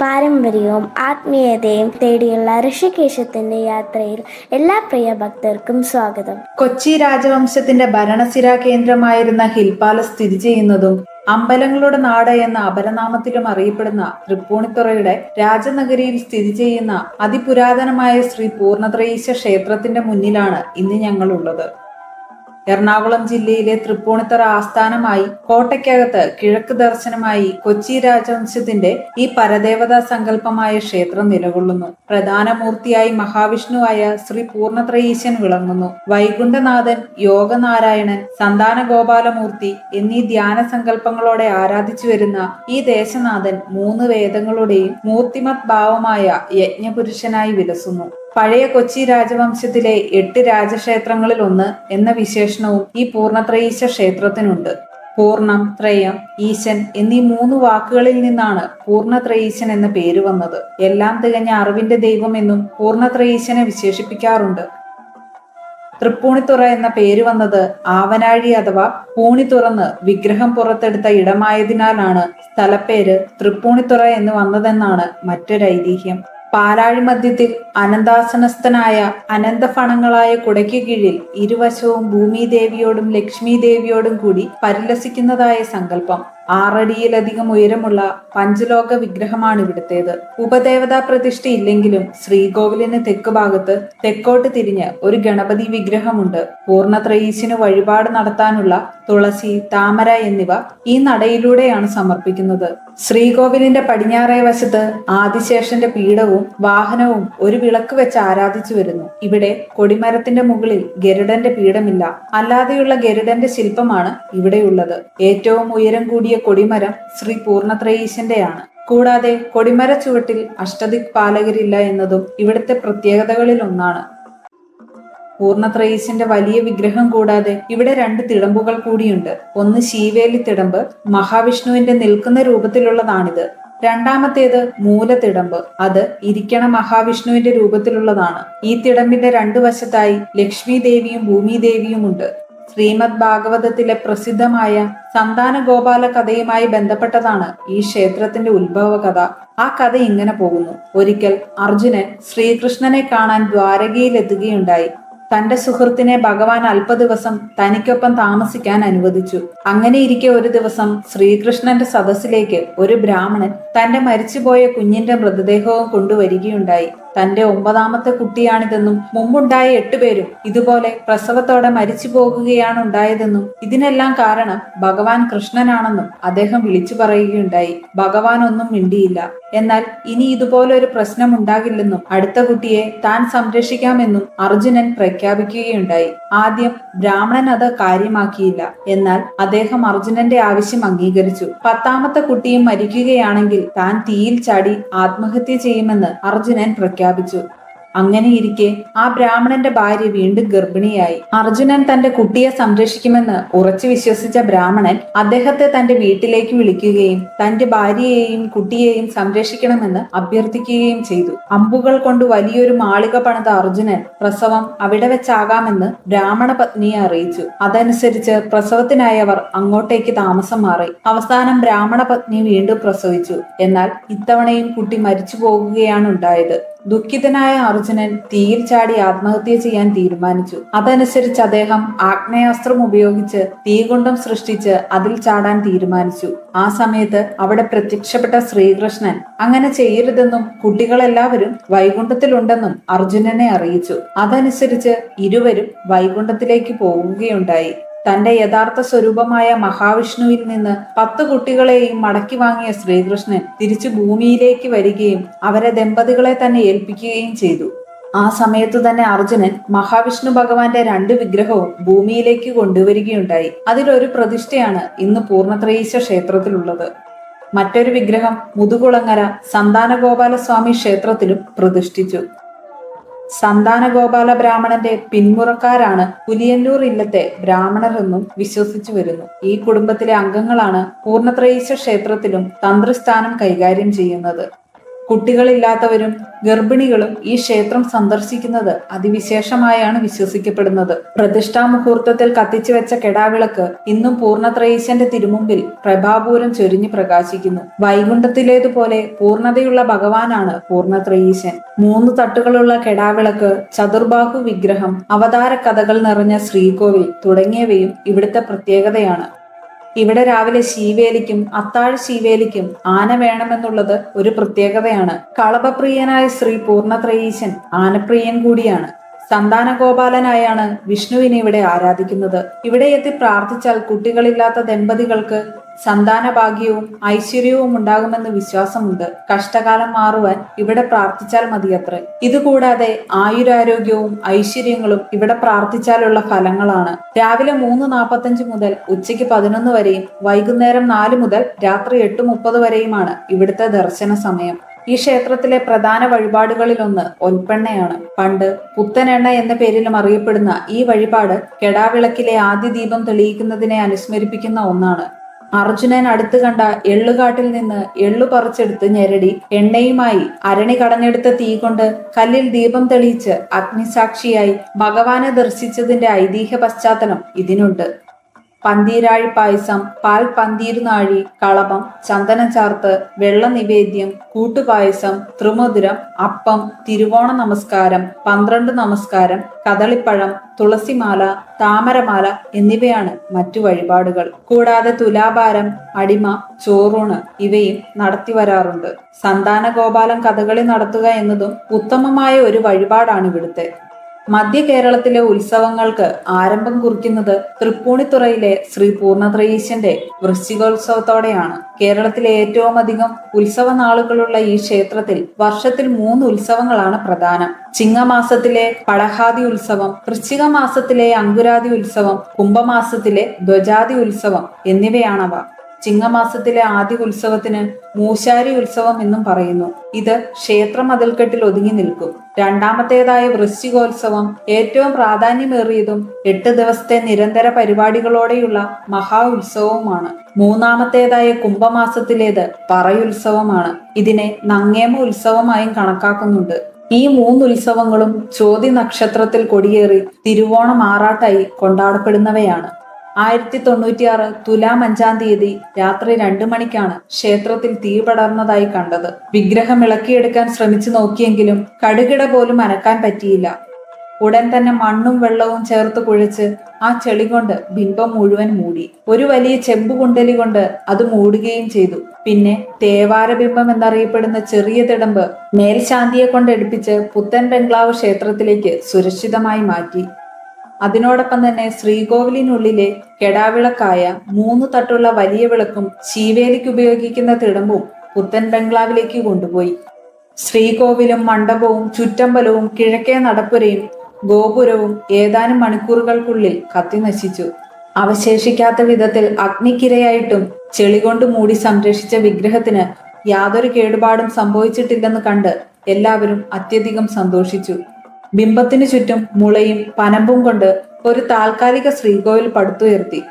പാരമ്പര്യവും ആത്മീയതയും തേടിയുള്ള ഋഷികേശത്തിന്റെ യാത്രയിൽ എല്ലാ പ്രിയ ഭക്തർക്കും സ്വാഗതം. കൊച്ചി രാജവംശത്തിന്റെ ഭരണസിരാ കേന്ദ്രമായിരുന്ന ഹിൽ പാലസ് സ്ഥിതി ചെയ്യുന്നതും അമ്പലങ്ങളുടെ നാട് എന്ന അപരനാമത്തിലും അറിയപ്പെടുന്ന തൃപ്പൂണിത്തുറയുടെ രാജനഗരിയിൽ സ്ഥിതി ചെയ്യുന്ന അതിപുരാതനമായ ശ്രീ പൂർണത്രയീശ ക്ഷേത്രത്തിന്റെ മുന്നിലാണ് ഇന്ന് ഞങ്ങളുള്ളത്. എറണാകുളം ജില്ലയിലെ തൃപ്പൂണിത്തറ ആസ്ഥാനമായി കോട്ടയ്ക്കകത്ത് കിഴക്ക് ദർശനമായി കൊച്ചി രാജവംശത്തിന്റെ ഈ പരദേവതാ സങ്കല്പമായ ക്ഷേത്രം നിലകൊള്ളുന്നു. പ്രധാന മൂർത്തിയായി മഹാവിഷ്ണുവായ ശ്രീ പൂർണത്രയീശൻ വിളങ്ങുന്നു. വൈകുണ്ഠനാഥൻ യോഗനാരായണൻ സന്താന ഗോപാലമൂർത്തി എന്നീ ധ്യാന സങ്കല്പങ്ങളോടെ ആരാധിച്ചു വരുന്ന ഈ ദേശനാഥൻ മൂന്ന് വേദങ്ങളുടെയും മൂർത്തിമത് ഭാവമായ യജ്ഞപുരുഷനായി വിലസുന്നു. പഴയ കൊച്ചി രാജവംശത്തിലെ എട്ട് രാജക്ഷേത്രങ്ങളിൽ ഒന്ന് എന്ന വിശേഷണവും ഈ പൂർണത്രയീശ ക്ഷേത്രത്തിനുണ്ട്. പൂർണം ത്രയം ഈശൻ എന്നീ മൂന്ന് വാക്കുകളിൽ നിന്നാണ് പൂർണത്രയീശൻ എന്ന പേര് വന്നത്. എല്ലാം തികഞ്ഞ അറിവിന്റെ ദൈവം എന്നും പൂർണത്രയീശനെ വിശേഷിപ്പിക്കാറുണ്ട്. തൃപ്പൂണിത്തുറ എന്ന പേര് വന്നത് ആവനാഴി അഥവാ പൂണി തുറന്ന് വിഗ്രഹം പുറത്തെടുത്ത ഇടമായതിനാലാണ് സ്ഥലപ്പേര് തൃപ്പൂണിത്തുറ എന്ന് വന്നതെന്നാണ് മറ്റൊരു ഐതിഹ്യം പാലാഴി മധ്യത്തിൽ അനന്താസനസ്ഥനായ അനന്തഫണങ്ങളായ കുടയ്ക്ക് കീഴിൽ ഇരുവശവും ഭൂമിദേവിയോടും ലക്ഷ്മി ദേവിയോടും കൂടി പരിലസിക്കുന്നതായ സങ്കല്പം. ആറടിയിലധികം ഉയരമുള്ള പഞ്ചലോക വിഗ്രഹമാണ് ഇവിടുത്തേത്. ഉപദേവതാ പ്രതിഷ്ഠ ഇല്ലെങ്കിലും ശ്രീകോവിലിന് തെക്ക് ഭാഗത്ത് തെക്കോട്ട് തിരിഞ്ഞ് ഒരു ഗണപതി വിഗ്രഹമുണ്ട്. പൂർണത്രയീശിന് വഴിപാട് നടത്താനുള്ള തുളസി താമര എന്നിവ ഈ നടയിലൂടെയാണ് സമർപ്പിക്കുന്നത്. ശ്രീകോവിലിന്റെ പടിഞ്ഞാറേ വശത്ത് ആദിശേഷന്റെ പീഠവും വാഹനവും ഒരു വിളക്ക് വെച്ച് ആരാധിച്ചു വരുന്നു. ഇവിടെ കൊടിമരത്തിന്റെ മുകളിൽ ഗരുഡന്റെ പീഠമില്ല. അല്ലാതെയുള്ള ഗരുഡന്റെ ശില്പമാണ് ഇവിടെയുള്ളത്. ഏറ്റവും ഉയരം കൂടിയ കൊടിമരം ശ്രീ പൂർണത്രയീശന്റെയാണ്. കൂടാതെ കൊടിമര ചുവട്ടിൽ അഷ്ടദിക് പാലകരില്ല എന്നതും ഇവിടുത്തെ പ്രത്യേകതകളിൽ ഒന്നാണ്. പൂർണത്രയീശന്റെ വലിയ വിഗ്രഹം കൂടാതെ ഇവിടെ രണ്ട് തിടമ്പുകൾ കൂടിയുണ്ട്. ഒന്ന് ശീവേലി തിടമ്പ് മഹാവിഷ്ണുവിന്റെ നിൽക്കുന്ന രൂപത്തിലുള്ളതാണിത്. രണ്ടാമത്തേത് മൂലതിടമ്പ് അത് ഇരിക്കണ മഹാവിഷ്ണുവിന്റെ രൂപത്തിലുള്ളതാണ്. ഈ തിടമ്പിന്റെ രണ്ടു വശത്തായി ലക്ഷ്മി ദേവിയും ഭൂമി ദേവിയും ഉണ്ട്. ശ്രീമദ് ഭാഗവതത്തിലെ പ്രസിദ്ധമായ സന്താന ഗോപാല കഥയുമായി ബന്ധപ്പെട്ടതാണ് ഈ ക്ഷേത്രത്തിന്റെ ഉത്ഭവ കഥ ആ കഥ ഇങ്ങനെ പോകുന്നു. ഒരിക്കൽ അർജുനൻ ശ്രീകൃഷ്ണനെ കാണാൻ ദ്വാരകയിലെത്തുകയുണ്ടായി. തന്റെ സുഹൃത്തിനെ ഭഗവാൻ അല്പ ദിവസം തനിക്കൊപ്പം താമസിക്കാൻ അനുവദിച്ചു. അങ്ങനെ ഇരിക്കെ ഒരു ദിവസം ശ്രീകൃഷ്ണന്റെ സദസ്സിലേക്ക് ഒരു ബ്രാഹ്മണൻ തന്റെ മരിച്ചുപോയ കുഞ്ഞിന്റെ മൃതദേഹവും കൊണ്ടുവരികയുണ്ടായി. തന്റെ ഒമ്പതാമത്തെ കുട്ടിയാണിതെന്നും മുമ്പുണ്ടായ എട്ടുപേരും ഇതുപോലെ പ്രസവത്തോടെ മരിച്ചു പോകുകയാണ് ഉണ്ടായതെന്നും ഇതിനെല്ലാം കാരണം ഭഗവാൻ കൃഷ്ണനാണെന്നും അദ്ദേഹം വിളിച്ചു പറയുകയുണ്ടായി. ഭഗവാൻ ഒന്നും മിണ്ടിയില്ല. എന്നാൽ ഇനി ഇതുപോലെ ഒരു പ്രശ്നം ഉണ്ടാകില്ലെന്നും അടുത്ത കുട്ടിയെ താൻ സംരക്ഷിക്കാമെന്നും അർജുനൻ പ്രഖ്യാപിക്കുകയുണ്ടായി. ആദ്യം ബ്രാഹ്മണൻ അത് കാര്യമാക്കിയില്ല. എന്നാൽ അദ്ദേഹം അർജുനന്റെ ആവശ്യം അംഗീകരിച്ചു. പത്താമത്തെ കുട്ടിയും മരിക്കുകയാണെങ്കിൽ താൻ തീയിൽ ചാടി ആത്മഹത്യ ചെയ്യുമെന്ന് അർജുനൻ പ്രഖ്യാപിച്ചു. അങ്ങനെ ഇരിക്കെ ആ ബ്രാഹ്മണന്റെ ഭാര്യ വീണ്ടും ഗർഭിണിയായി. അർജുനൻ തന്റെ കുട്ടിയെ സംരക്ഷിക്കുമെന്ന് ഉറച്ചു വിശ്വസിച്ച ബ്രാഹ്മണൻ അദ്ദേഹത്തെ തന്റെ വീട്ടിലേക്ക് വിളിക്കുകയും തന്റെ ഭാര്യയെയും കുട്ടിയെയും സംരക്ഷിക്കണമെന്ന് അഭ്യർത്ഥിക്കുകയും ചെയ്തു. അമ്പുകൾ കൊണ്ട് വലിയൊരു മാളിക പണിത അർജുനൻ പ്രസവം അവിടെ വെച്ചാകാമെന്ന് ബ്രാഹ്മണ പത്നിയെ അറിയിച്ചു. അതനുസരിച്ച് പ്രസവത്തിനായി അവർ അങ്ങോട്ടേക്ക് താമസം മാറി. അവസാനം ബ്രാഹ്മണ പത്നി വീണ്ടും പ്രസവിച്ചു. എന്നാൽ ഇത്തവണയും കുട്ടി മരിച്ചു പോകുകയാണ് ഉണ്ടായത് ദുഃഖിതനായ അർജുനൻ തീയിൽ ചാടി ആത്മഹത്യ ചെയ്യാൻ തീരുമാനിച്ചു. അതനുസരിച്ച് അദ്ദേഹം ആഗ്നേയാസ്ത്രം ഉപയോഗിച്ച് തീകുണ്ടം സൃഷ്ടിച്ച് അതിൽ ചാടാൻ തീരുമാനിച്ചു. ആ സമയത്ത് അവിടെ പ്രത്യക്ഷപ്പെട്ട ശ്രീകൃഷ്ണൻ അങ്ങനെ ചെയ്യരുതെന്നും കുട്ടികളെല്ലാവരും വൈകുണ്ഠത്തിലുണ്ടെന്നും അർജുനനെ അറിയിച്ചു. അതനുസരിച്ച് ഇരുവരും വൈകുണ്ഠത്തിലേക്ക് പോവുകയുണ്ടായി. തന്റെ യഥാർത്ഥ സ്വരൂപമായ മഹാവിഷ്ണുവിൽ നിന്ന് പത്ത് കുട്ടികളെയും മടക്കി വാങ്ങിയ ശ്രീകൃഷ്ണൻ തിരിച്ചു ഭൂമിയിലേക്ക് വരികയും അവരെ ദമ്പതികളെ തന്നെ ഏൽപ്പിക്കുകയും ചെയ്തു. ആ സമയത്തു തന്നെ അർജുനൻ മഹാവിഷ്ണു ഭഗവാന്റെ രണ്ട് വിഗ്രഹവും ഭൂമിയിലേക്ക് കൊണ്ടുവരികയുണ്ടായി. അതിലൊരു പ്രതിഷ്ഠയാണ് ഇന്ന് പൂർണത്രയീശ ക്ഷേത്രത്തിലുള്ളത്. മറ്റൊരു വിഗ്രഹം മുതുകുളങ്ങര സന്താനഗോപാലസ്വാമി ക്ഷേത്രത്തിലും പ്രതിഷ്ഠിച്ചു. സന്താനഗോപാല ബ്രാഹ്മണന്റെ പിന്മുറക്കാരാണ് പുലിയന്നൂർ ഇല്ലത്തെ ബ്രാഹ്മണർ എന്നും വിശ്വസിച്ചു വരുന്നു. ഈ കുടുംബത്തിലെ അംഗങ്ങളാണ് പൂർണത്രയീശ ക്ഷേത്രത്തിലും തന്ത്രിസ്ഥാനം കൈകാര്യം ചെയ്യുന്നത്. കുട്ടികളില്ലാത്തവരും ഗർഭിണികളും ഈ ക്ഷേത്രം സന്ദർശിക്കുന്നത് അതിവിശേഷമായാണ് വിശ്വസിക്കപ്പെടുന്നത്. പ്രതിഷ്ഠാ മുഹൂർത്തത്തിൽ കത്തിച്ചു വെച്ച കെടാവിളക്ക് ഇന്നും പൂർണത്രയീശന്റെ തിരുമുമ്പിൽ പ്രഭാപൂരം ചൊരിഞ്ഞു പ്രകാശിക്കുന്നു. വൈകുണ്ഠത്തിലേതുപോലെ പൂർണതയുള്ള ഭഗവാനാണ് പൂർണത്രയീശൻ. മൂന്ന് തട്ടുകളുള്ള കെടാവിളക്ക് ചതുർബാഹു വിഗ്രഹം അവതാര കഥകൾ നിറഞ്ഞ ശ്രീകോവിൽ തുടങ്ങിയവയും ഇവിടുത്തെ പ്രത്യേകതയാണ്. ഇവിടെ രാവിലെ ശീവേലിക്കും അത്താഴ ശീവേലിക്കും ആന വേണമെന്നുള്ളത് ഒരു പ്രത്യേകതയാണ്. കളഭപ്രിയനായ ശ്രീ പൂർണത്രയീശൻ ആനപ്രിയൻ കൂടിയാണ്. സന്താന സന്താനഗോപാലനായാണ് വിഷ്ണുവിനെ ഇവിടെ ആരാധിക്കുന്നത്. ഇവിടെ എത്തി പ്രാർത്ഥിച്ചാൽ കുട്ടികളില്ലാത്ത ദമ്പതികൾക്ക് സന്താന ഭാഗ്യവും ഐശ്വര്യവും ഉണ്ടാകുമെന്ന് വിശ്വാസമുണ്ട്. കഷ്ടകാലം മാറുവാൻ ഇവിടെ പ്രാർത്ഥിച്ചാൽ മതിയത്രേ. ഇതുകൂടാതെ ആയുരാരോഗ്യവും ഐശ്വര്യങ്ങളും ഇവിടെ പ്രാർത്ഥിച്ചാലുള്ള ഫലങ്ങളാണ്. രാവിലെ മൂന്ന് നാൽപ്പത്തഞ്ച് മുതൽ ഉച്ചയ്ക്ക് പതിനൊന്ന് വരെയും വൈകുന്നേരം നാല് മുതൽ രാത്രി എട്ട് മുപ്പത് വരെയുമാണ് ഇവിടുത്തെ ദർശന സമയം. ഈ ക്ഷേത്രത്തിലെ പ്രധാന വഴിപാടുകളിലൊന്ന് ഒൽപ്പെണ്ണയാണ്. പണ്ട് പുത്തനെണ്ണ എന്ന പേരിലും അറിയപ്പെടുന്ന ഈ വഴിപാട് കെടാവിളക്കിലെ ആദ്യ ദീപം തെളിയിക്കുന്നതിനെ അനുസ്മരിപ്പിക്കുന്ന ഒന്നാണ്. അർജുനൻ അടുത്ത് കണ്ട എള്ളുകാട്ടിൽ നിന്ന് എള്ളു പറിച്ചെടുത്ത് ഞെരടി. എണ്ണയുമായി അരണി കടഞ്ഞെടുത്ത തീ കൊണ്ട് കല്ലിൽ ദീപം തെളിയിച്ച് അഗ്നിസാക്ഷിയായി ഭഗവാനെ ദർശിച്ചതിന്റെ ഐതിഹ്യ പശ്ചാത്തലം ഇതിനുണ്ട്. പന്തീരാഴി പായസം പാൽ പന്തീരുനാഴി കളഭം ചന്ദനം ചാർത്ത് വെള്ള നിവേദ്യം കൂട്ടുപായസം ത്രിമധുരം അപ്പം തിരുവോണ നമസ്കാരം പന്ത്രണ്ട് നമസ്കാരം കദളിപ്പഴം തുളസിമാല താമരമാല എന്നിവയാണ് മറ്റു വഴിപാടുകൾ. കൂടാതെ തുലാഭാരം അടിമ ചോറൂണ് ഇവയും നടത്തി വരാറുണ്ട്. സന്താന ഗോപാലം കഥകളി നടത്തുക എന്നതും ഉത്തമമായ ഒരു വഴിപാടാണ് ഇവിടുത്തെ. മധ്യ കേരളത്തിലെ ഉത്സവങ്ങൾക്ക് ആരംഭം കുറിക്കുന്നത് തൃപ്പൂണിത്തുറയിലെ ശ്രീ പൂർണത്രയീശന്റെ വൃശ്ചികോത്സവത്തോടെയാണ്. കേരളത്തിലെ ഏറ്റവും അധികം ഉത്സവ നാളുകളുള്ള ഈ ക്ഷേത്രത്തിൽ വർഷത്തിൽ മൂന്ന് ഉത്സവങ്ങളാണ് പ്രധാനം. ചിങ്ങമാസത്തിലെ പടഹാദി ഉത്സവം വൃശ്ചിക മാസത്തിലെ അങ്കുരാദി ഉത്സവം കുംഭമാസത്തിലെ ധ്വജാതി ഉത്സവം എന്നിവയാണവ. ചിങ്ങമാസത്തിലെ ആദ്യ ഉത്സവത്തിന് മൂശാരി ഉത്സവം എന്നും പറയുന്നു. ഇത് ക്ഷേത്ര മതിൽക്കെട്ടിൽ ഒതുങ്ങി നിൽക്കും. രണ്ടാമത്തേതായ വൃശ്ചികോത്സവം ഏറ്റവും പ്രാധാന്യമേറിയതും എട്ട് ദിവസത്തെ നിരന്തര പരിപാടികളോടെയുള്ള മഹാ ഉത്സവവുമാണ്. മൂന്നാമത്തേതായ കുംഭമാസത്തിലേത് പറയുത്സവമാണ്. ഇതിനെ നങ്ങേമ ഉത്സവമായും കണക്കാക്കുന്നുണ്ട്. ഈ മൂന്ന് ഉത്സവങ്ങളും ചോതി നക്ഷത്രത്തിൽ കൊടിയേറി തിരുവോണം ആറാട്ടായി കൊണ്ടാടപ്പെടുന്നവയാണ്. ആയിരത്തി തൊണ്ണൂറ്റിയാറ് തുലാം അഞ്ചാം തീയതി രാത്രി രണ്ടു മണിക്കാണ് ക്ഷേത്രത്തിൽ തീ പടർന്നതായി കണ്ടത്. വിഗ്രഹം ഇളക്കിയെടുക്കാൻ ശ്രമിച്ചു നോക്കിയെങ്കിലും കടുകിട പോലും അനക്കാൻ പറ്റിയില്ല. ഉടൻ തന്നെ മണ്ണും വെള്ളവും ചേർത്ത് കുഴച്ച് ആ ചെളി കൊണ്ട് ബിംബം മുഴുവൻ മൂടി. ഒരു വലിയ ചെമ്പ് കുണ്ടലി കൊണ്ട് അത് മൂടുകയും ചെയ്തു. പിന്നെ തേവാര ബിംബം എന്നറിയപ്പെടുന്ന ചെറിയ തിടമ്പ് മേൽശാന്തിയെ കൊണ്ട് എടുപ്പിച്ച് പുത്തൻ ബംഗ്ലാവ് ക്ഷേത്രത്തിലേക്ക് സുരക്ഷിതമായി മാറ്റി. അതിനോടൊപ്പം തന്നെ ശ്രീകോവിലിനുള്ളിലെ കെടാവിളക്കായ മൂന്ന് തട്ടുള്ള വലിയ വിളക്കും ശീവേലിക്ക് ഉപയോഗിക്കുന്ന തിടമ്പും പുത്തൻ ബംഗ്ലാവിലേക്ക് കൊണ്ടുപോയി. ശ്രീകോവിലും മണ്ഡപവും ചുറ്റമ്പലവും കിഴക്കേ നടപ്പുരയും ഗോപുരവും ഏതാനും മണിക്കൂറുകൾക്കുള്ളിൽ കത്തി നശിച്ചു അവശേഷിക്കാത്ത വിധത്തിൽ അഗ്നിക്കിരയായിട്ടും ചെളികൊണ്ട് മൂടി സംരക്ഷിച്ച വിഗ്രഹത്തിന് യാതൊരു കേടുപാടും സംഭവിച്ചിട്ടില്ലെന്ന് കണ്ട് എല്ലാവരും അത്യധികം സന്തോഷിച്ചു. ബിംബത്തിനു ചുറ്റും മുളയും പനമ്പും കൊണ്ട് ഒരു താൽക്കാലിക ശ്രീകോവിൽ പടുത്തുയർത്തി.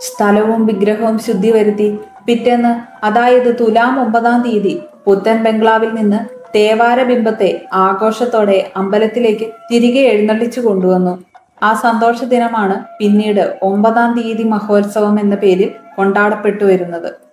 സ്ഥലവും വിഗ്രഹവും ശുദ്ധി വരുത്തി പിറ്റേന്ന് അതായത് തുലാം ഒമ്പതാം തീയതി പുത്തൻ ബംഗ്ലാവിൽ നിന്ന് തേവാര ബിംബത്തെ ആഘോഷത്തോടെ അമ്പലത്തിലേക്ക് തിരികെ എഴുന്നള്ളിച്ചു കൊണ്ടുവന്നു. ആ സന്തോഷ ദിനമാണ് പിന്നീട് ഒമ്പതാം തീയതി മഹോത്സവം എന്ന പേരിൽ കൊണ്ടാടപ്പെട്ടു വരുന്നത്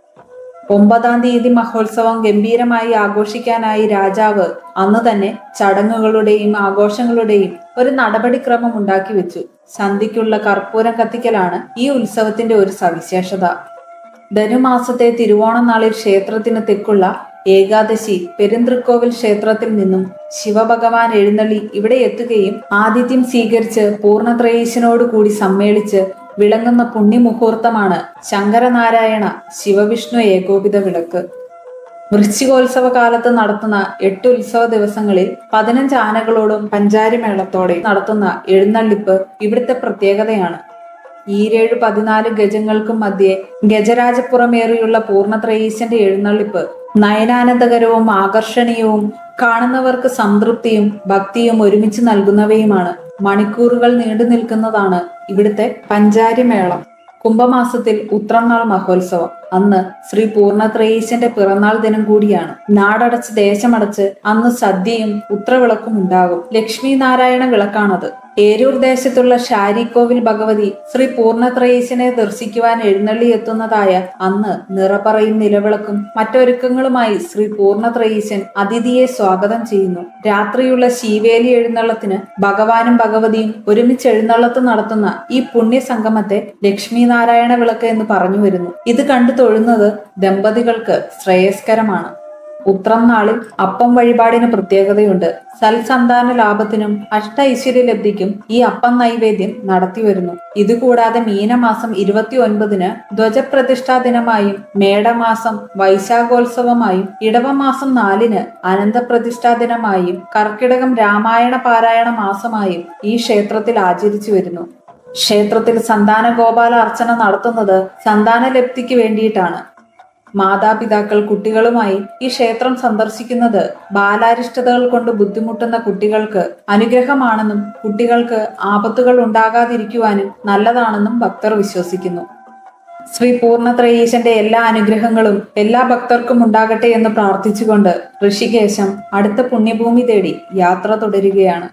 ഒമ്പതാം തീയതി മഹോത്സവം ഗംഭീരമായി ആഘോഷിക്കാനായി രാജാവ് അന്ന് തന്നെ ചടങ്ങുകളുടെയും ആഘോഷങ്ങളുടെയും ഒരു നടപടിക്രമം ഉണ്ടാക്കി വെച്ചു. സന്ധിക്കുള്ള കർപ്പൂരം കത്തിക്കലാണ് ഈ ഉത്സവത്തിന്റെ ഒരു സവിശേഷത. ധനുമാസത്തെ തിരുവോണം നാളിൽ ക്ഷേത്രത്തിന് തെക്കുള്ള ഏകാദശി പെരുന്തൃക്കോവിൽ ക്ഷേത്രത്തിൽ നിന്നും ശിവഭഗവാൻ എഴുന്നള്ളി ഇവിടെ എത്തുകയും ആതിഥ്യം സ്വീകരിച്ച് പൂർണത്രയീശനോട് കൂടി സമ്മേളിച്ച് വിളങ്ങുന്ന പുണ്യമുഹൂർത്തമാണ് ശങ്കരനാരായണ ശിവവിഷ്ണു ഏകോപിത വിളക്ക്. വൃശ്ചികോത്സവ കാലത്ത് നടത്തുന്ന എട്ട് ഉത്സവ ദിവസങ്ങളിൽ പതിനഞ്ച് ആനകളോടും പഞ്ചാരിമേളത്തോടെ നടത്തുന്ന എഴുന്നള്ളിപ്പ് ഇവിടുത്തെ പ്രത്യേകതയാണ്. ഈരേഴ് പതിനാല് ഗജങ്ങൾക്കും മധ്യേ ഗജരാജപ്പുറമേറിയുള്ള പൂർണത്രയീശന്റെ എഴുന്നള്ളിപ്പ് നയനാനന്ദകരവും ആകർഷണീയവും കാണുന്നവർക്ക് സംതൃപ്തിയും ഭക്തിയും ഒരുമിച്ച് നൽകുന്നവയുമാണ്. മണിക്കൂറുകൾ നീണ്ടു നിൽക്കുന്നതാണ് ഇവിടുത്തെ പഞ്ചാരിമേളം. കുംഭമാസത്തിൽ ഉത്രനാൾ മഹോത്സവം. അന്ന് ശ്രീ പൂർണത്രയീശന്റെ പിറന്നാൾ ദിനം കൂടിയാണ്. നാടടച്ച് ദേശമടച്ച് അന്ന് സദ്യയും ഉത്രവിളക്കും ഉണ്ടാകും. ലക്ഷ്മി നാരായണ വിളക്കാണത്. ഏരൂർ ദേശത്തുള്ള ഷാരിക്കോവിൽ ഭഗവതി ശ്രീ പൂർണത്രയീശനെ ദർശിക്കുവാൻ എഴുന്നള്ളി എത്തുന്നതായ അന്ന് നിറപറയും നിലവിളക്കും മറ്റൊരുക്കങ്ങളുമായി ശ്രീ പൂർണത്രയീശൻ അതിഥിയെ സ്വാഗതം ചെയ്യുന്നു. രാത്രിയുള്ള ശീവേലി എഴുന്നള്ളത്തിന് ഭഗവാനും ഭഗവതിയും ഒരുമിച്ച് എഴുന്നള്ളത്ത് നടത്തുന്ന ഈ പുണ്യ സംഗമത്തെ ലക്ഷ്മി നാരായണ വിളക്ക് എന്ന് പറഞ്ഞു വരുന്നു. ഇത് കണ്ടു തൊഴുന്നത് ദമ്പതികൾക്ക് ശ്രേയസ്കരമാണ്. ഉത്രം നാളിൽ അപ്പം വഴിപാടിന് പ്രത്യേകതയുണ്ട്. സൽസന്താന ലാഭത്തിനും അഷ്ട ഐശ്വര്യലബ്ധിക്കും ഈ അപ്പം നൈവേദ്യം നടത്തിവരുന്നു. ഇതുകൂടാതെ മീനമാസം ഇരുപത്തി ഒൻപതിന് ധ്വജപ്രതിഷ്ഠാ ദിനമായും മേടമാസം വൈശാഖോത്സവമായും ഇടവമാസം നാലിന് അനന്തപ്രതിഷ്ഠാ ദിനമായും കർക്കിടകം രാമായണ പാരായണ മാസമായും ഈ ക്ഷേത്രത്തിൽ ആചരിച്ചു വരുന്നു ക്ഷേത്രത്തിൽ സന്താന ഗോപാല അർച്ചന നടത്തുന്നത് സന്താനലബ്ധിക്ക് വേണ്ടിയിട്ടാണ്. മാതാപിതാക്കൾ കുട്ടികളുമായി ഈ ക്ഷേത്രം സന്ദർശിക്കുന്നത് ബാലാരിഷ്ടതകൾ കൊണ്ട് ബുദ്ധിമുട്ടുന്ന കുട്ടികൾക്ക് അനുഗ്രഹമാണെന്നും കുട്ടികൾക്ക് ആപത്തുകൾ ഉണ്ടാകാതിരിക്കുവാനും നല്ലതാണെന്നും ഭക്തർ വിശ്വസിക്കുന്നു. ശ്രീ പൂർണത്രയീശന്റെ എല്ലാ അനുഗ്രഹങ്ങളും എല്ലാ ഭക്തർക്കും ഉണ്ടാകട്ടെ എന്ന് പ്രാർത്ഥിച്ചുകൊണ്ട് ഋഷികേശം അടുത്ത പുണ്യഭൂമി തേടി യാത്ര തുടരുകയാണ്.